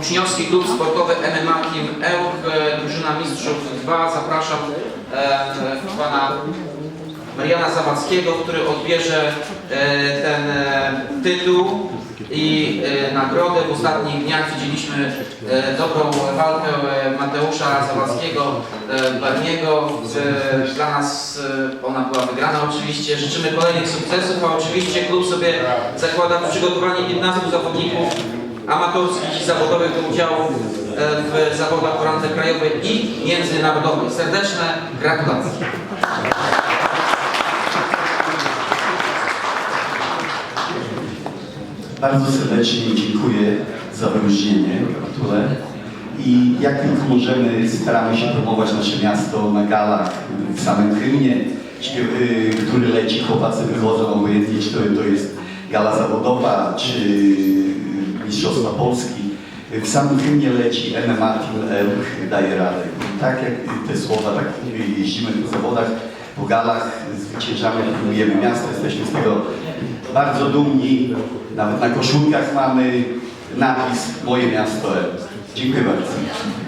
Uczniowski Klub Sportowy MMA Team EUK, e, drużyna mistrzów 2. Zapraszam e, pana Mariana Zawadzkiego, który odbierze e, ten e, tytuł i e, nagrodę. W ostatnich dniach widzieliśmy e, dobrą walkę e, Mateusza Zawadzkiego, e, Barniego. E, Dla nas e, ona była wygrana oczywiście. Życzymy kolejnych sukcesów, a oczywiście klub sobie zakłada przygotowanie 15 zawodników amatorskich i zawodowych do udziału e, w zawodach o randze krajowej i międzynarodowej. Serdeczne gratulacje. Bardzo serdecznie dziękuję za wyróżnienie, gratuluję. I jak tylko możemy, staramy się promować nasze miasto na galach, w samym hymnie, y, który leci, chłopacy wychodzą, obojętnie czy to, jest gala zawodowa, czy Polski. W samym hymnie leci Elk daje radę. I tak jak te słowa, tak jeździmy po zawodach, po galach, zwyciężamy, promujemy miasto, jesteśmy z tego bardzo dumni. Nawet na koszulkach mamy napis Moje miasto Elk. Dziękuję bardzo.